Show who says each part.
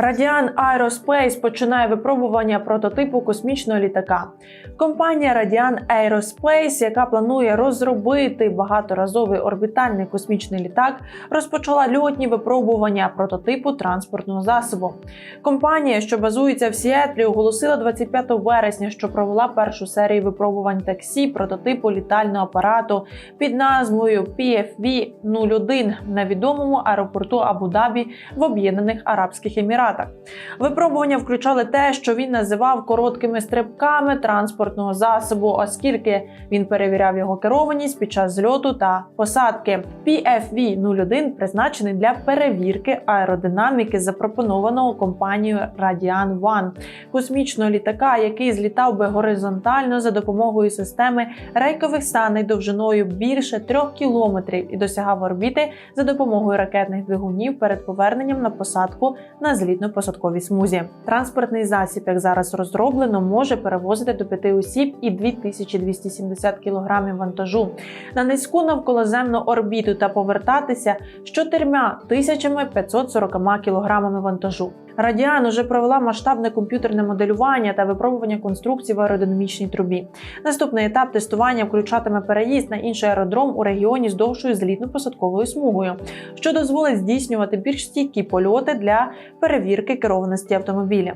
Speaker 1: Радіан Aerospace починає випробування прототипу космічного літака. Компанія Radian Aerospace, яка планує розробити багаторазовий орбітальний космічний літак, розпочала льотні випробування прототипу транспортного засобу. Компанія, що базується в Сіетлі, оголосила 25 вересня, що провела першу серію випробувань таксі прототипу літального апарату під назвою PFV-01 на відомому аеропорту Абу-Дабі в Об'єднаних Арабських Еміратах. Випробування включали те, що він називав короткими стрибками транспортного засобу, оскільки він перевіряв його керованість під час зльоту та посадки. PFV-01 призначений для перевірки аеродинаміки, запропонованого компанією Radian One, космічного літака, який злітав би горизонтально за допомогою системи рейкових станей довжиною більше трьох кілометрів і досягав орбіти за допомогою ракетних двигунів перед поверненням на посадку на злітно-посадковій смузі. Транспортний засіб, як зараз розроблено, може перевозити до п'яти осіб і 2270 кг вантажу на низьку навколоземну орбіту та повертатися з 4540 кг вантажу. Радіан уже провела масштабне комп'ютерне моделювання та випробування конструкцій в аеродинамічній трубі. Наступний етап тестування включатиме переїзд на інший аеродром у регіоні з довшою злітно-посадковою смугою, що дозволить здійснювати більш стійкі польоти для перевірки керованості автомобіля.